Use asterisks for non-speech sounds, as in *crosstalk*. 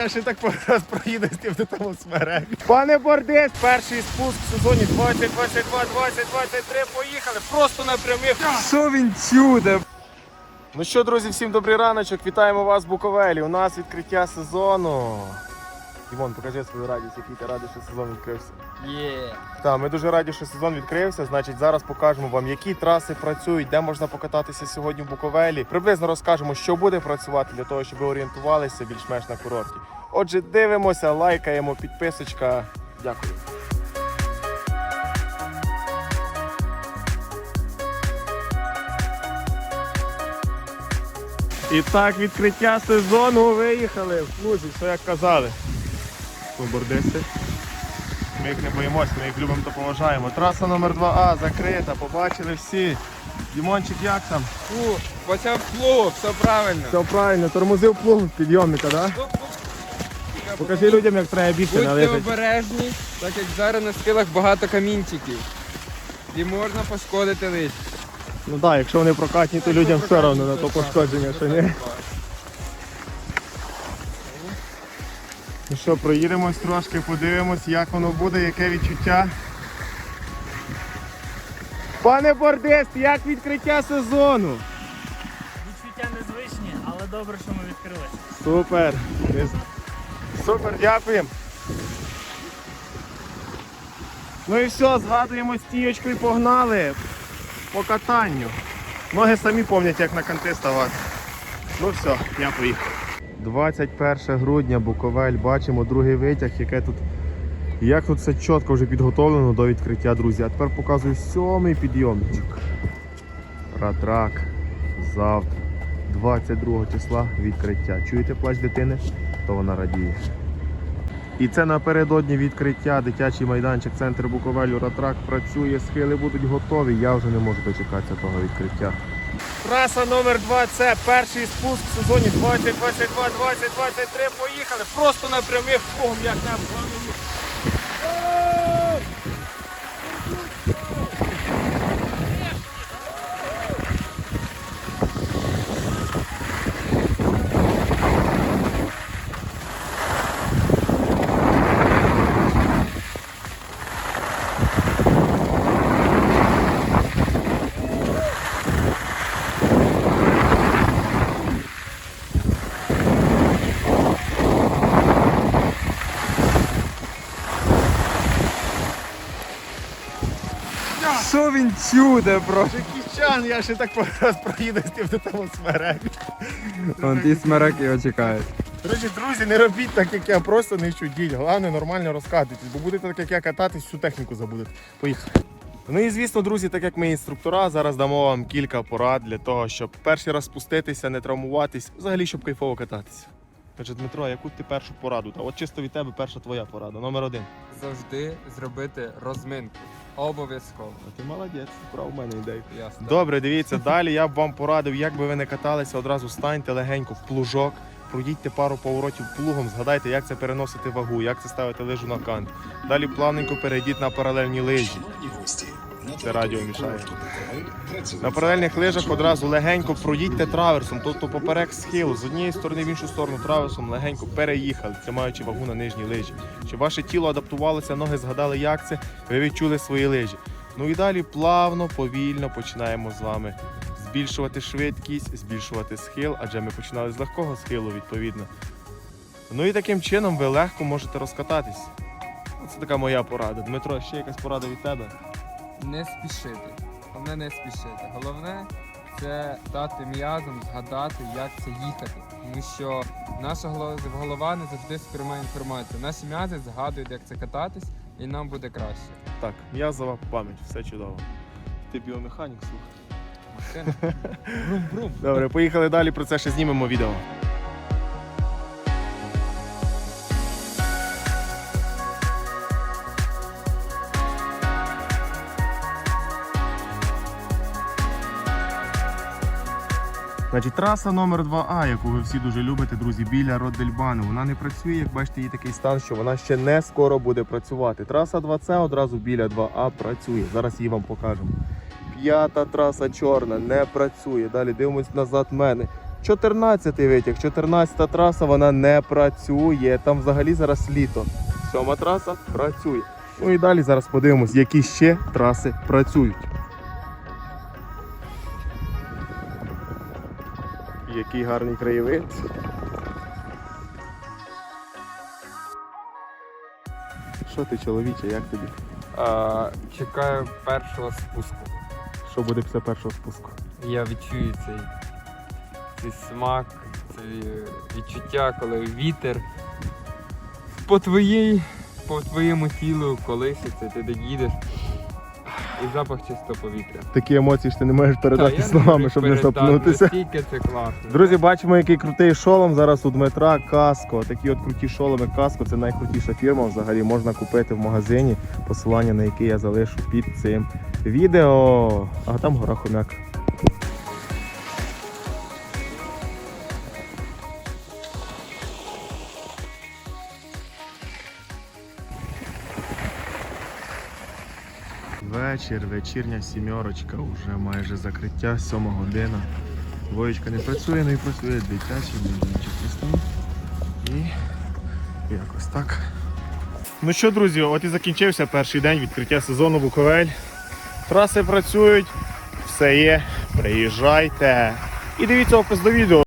Я ще так раз проїду з тим до тому смерег. Пане Бордес, перший спуск в сезоні 2022 2023 Поїхали просто напрямих. Що він чуде? Ну що, друзі, всім добрий раночок. Вітаємо вас в Буковелі. У нас відкриття сезону. Дімон, покажи свою радість, який ти радий, що сезон відкрився. Є. Так, ми дуже раді, що сезон відкрився. Значить, зараз покажемо вам, які траси працюють, де можна покататися сьогодні в Буковелі. Приблизно розкажемо, що буде працювати для того, щоб ви орієнтувалися більш-менш на курорті. Отже, дивимося, лайкаємо, підписочка. Дякую. І так, відкриття сезону виїхали в Лузі, що як казали. Бордисти. Ми їх не боїмося, ми їх любимо та поважаємо. Траса номер 2А закрита, побачили всі. Дімончик, як там? Фу, почав плуг, все правильно. Все правильно, тормозив плуг з підйомника, так? Да? Покажи людям, як треба бігти Будьте обережні, так як зараз на схилах багато камінчиків. І можна пошкодити лист. Ну так, якщо вони прокатні, то людям все одно на то пошкодження, що ні. Ну що, проїдемось трошки, подивимось, як воно буде, яке відчуття. Пане Бордест, як відкриття сезону? Відчуття незвичні, але добре, що ми відкрилися. Супер. Супер, дякуємо. Ну і все, згадуємо стієчку і погнали по катанню. Ноги самі пам'ятають, як на канти ставати. Ну все, я поїхав. 21 грудня, Буковель, бачимо другий витяг, яке тут. Як тут все чітко вже підготовлено до відкриття, друзі. А тепер показую сьомий підйомничок. Ратрак. Завтра. 22 числа відкриття. Чуєте плач дитини? То вона радіє. І це напередодні відкриття. Дитячий майданчик, центр Буковелю Ратрак працює, схили будуть готові. Я вже не можу дочекатися того відкриття. Траса номер 2 це перший спуск в сезоні 2022 2023 Поїхали. Просто напрямих, як на Що він чуде, бро? Кіщан, я ще так раз проїду з тим до того смерег. Вон ті смереки його чекають. Коротше, друзі, не робіть так, як я, просто не чудіть. Головне нормально розкатуйтесь, бо будете так, як я кататись, всю техніку забудете. Поїхали. Ну і звісно, друзі, так як ми інструктора, зараз дамо вам кілька порад для того, щоб перший раз спуститися, не травмуватись, взагалі, щоб кайфово кататися. Каже, Дмитро, яку ти першу пораду? Та от чисто від тебе перша твоя порада. Номер один. Завжди зробити розминку. Обов'язково. А ти молодець, прав у мене ідею. Ясно. Добре, дивіться, *laughs* далі я б вам порадив, як би ви не каталися, одразу станьте легенько в плужок, пройдітьте пару поворотів плугом, згадайте, як це переносити вагу, як це ставити лижу на кант. Далі плавненько перейдіть на паралельні лижі. Це радіо мішає. На паралельних лижах одразу легенько проїдьте траверсом, тобто поперек схилу, з однієї сторони в іншу сторону траверсом легенько переїхали, тримаючи вагу на нижній лижі. Щоб ваше тіло адаптувалося, ноги згадали, як це, ви відчули свої лижі. Ну і далі плавно, повільно починаємо з вами збільшувати швидкість, збільшувати схил, адже ми починали з легкого схилу, відповідно. Ну і таким чином ви легко можете розкататись. Це така моя порада. Дмитро, ще якась порада від тебе? Не спішити. Головне не спішити. Головне це дати м'язам згадати, як це їхати. Тому що наша голова- не завжди сприймає інформацію. Наші м'язи згадують, як це кататись, і нам буде краще. Так, м'язова пам'ять, все чудово. Ти біомеханік, слухай. Брум-брум. *laughs* Добре, поїхали далі, про це ще знімемо відео. Значить, траса номер 2А, яку ви всі дуже любите, друзі, біля Роддельбану. Вона не працює, як бачите, її такий стан, що вона ще не скоро буде працювати. Траса 2С одразу біля 2А працює. Зараз її вам покажемо. П'ята траса чорна не працює. Далі дивимось назад мене. 14-й витяг, 14-та траса, вона не працює. Там взагалі зараз літо. Сьома траса працює. Ну і далі зараз подивимось, які ще траси працюють. Який гарний краєвид. Що ти, чоловіче, як тобі? А, чекаю першого спуску. Що буде після першого спуску? Я відчую цей, цей смак, це відчуття, коли вітер по твоїй, по твоєму тілу колишиться, ти де їдеш. І запах чистого повітря. Такі емоції ж ти не можеш передати Та, словами, щоб не запнутися. Наскільки це класно. Друзі, бачимо, який крутий шолом зараз у Дмитра Каско. Такі от круті шоломи Каско це найкрутіша фірма. Взагалі можна купити в магазині, посилання на яке я залишу під цим відео. А там гора хомяк. Вечір, вечірня сімерочка, уже майже закриття, сьома година. Двоєчка не працює, не працює дитячий майданчик весні. І якось так. Ну що, друзі, от і закінчився перший день відкриття сезону Буковель. Траси працюють, все є. Приїжджайте. І дивіться опис до відео.